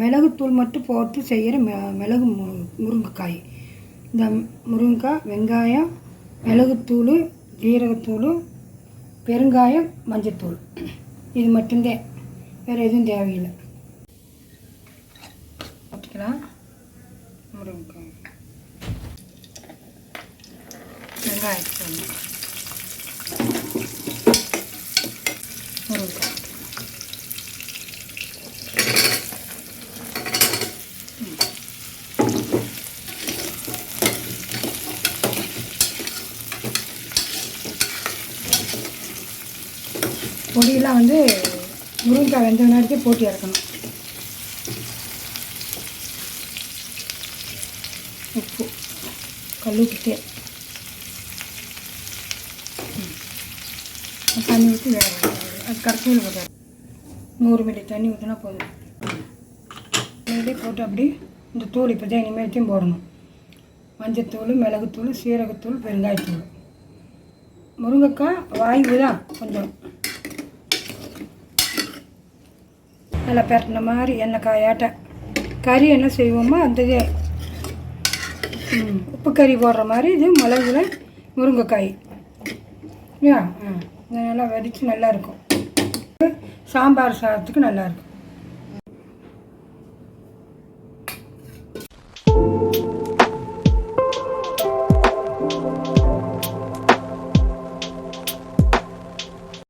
மிளகுத்தூள் மட்டும் போட்டு செய்கிற மெ மிளகு மு முருங்கைக்காய். இந்த முருங்கைக்காய் வெங்காயம் மிளகுத்தூள் ஜீரகத்தூள் பெருங்காயம் மஞ்சத்தூள். இது மட்டும்தான் வேறு எதுவும் தேவையில்லை. போட்டுக்கலாம். முருங்கைக்காய். வெங்காயத்தூள். முருங்கைக்காய். பொடியெல்லாம் வந்து முருங்கைக்காய் வெந்த வினாடிக்கே போட்டு இறக்கணும். உப்பு கல் தண்ணி ஊற்றி வேக அது கரைச்சியில் போட்டார் நூறு மில்லி தண்ணி ஊற்றினா போதும். இதிலே போட்டு அப்படி இந்த தூள் இப்போ தான் இனிமேல்த்தையும் போடணும். மஞ்சத்தூள் மிளகுத்தூள் சீரகத்தூள் பெருங்காயத்தூள். முருங்கைக்காய் வாய்வு தான் கொஞ்சம் நல்லா பெரட்டின மாதிரி எண்ணெய் காயாட்ட கறி என்ன செய்வோமோ அந்த இதே. உப்பு கறி போடுற மாதிரி இது மிளகுல முருங்கைக்காய். இது நல்லா வெடித்து நல்லா இருக்கும். சாம்பார் சாதத்துக்கு நல்லா இருக்கும்.